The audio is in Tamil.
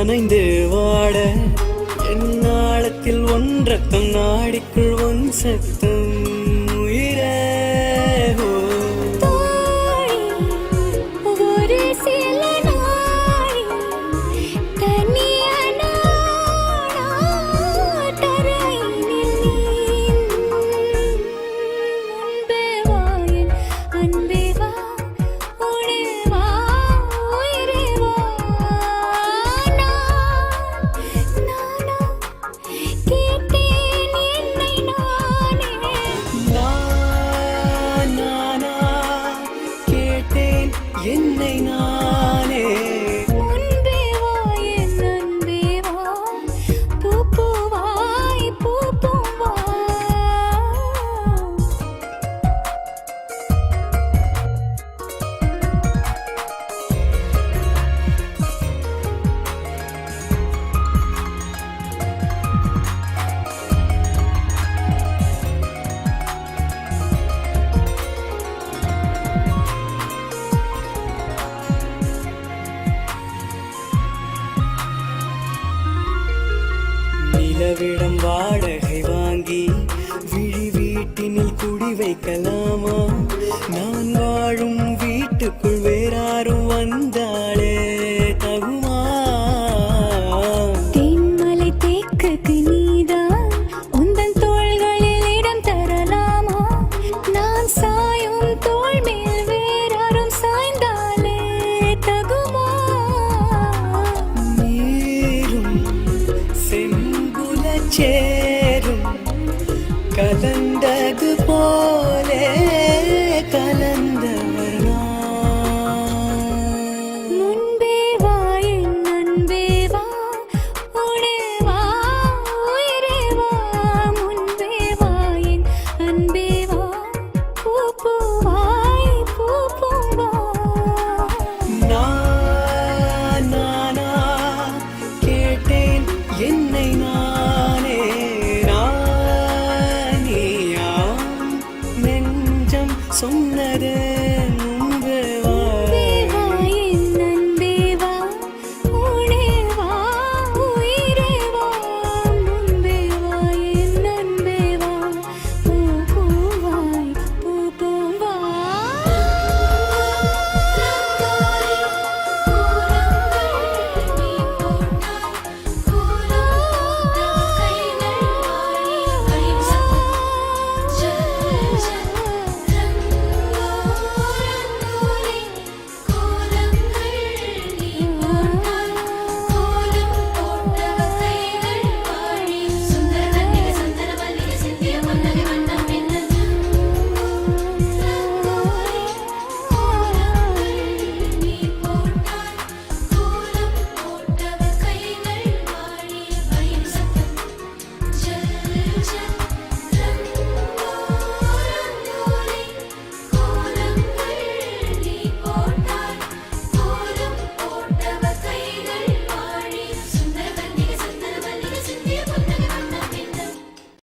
நனைந்து வாட. என் நாளத்தில் ஒன்றக்கம் நாடிக்குள் ஒன் சத்தம் என்னை நான் நிலவிடம் வாடகை வாங்கி விழி வீட்டினில் குடி வைக்கலாமா? நான் வாழும் வீட்டுக்குள் 结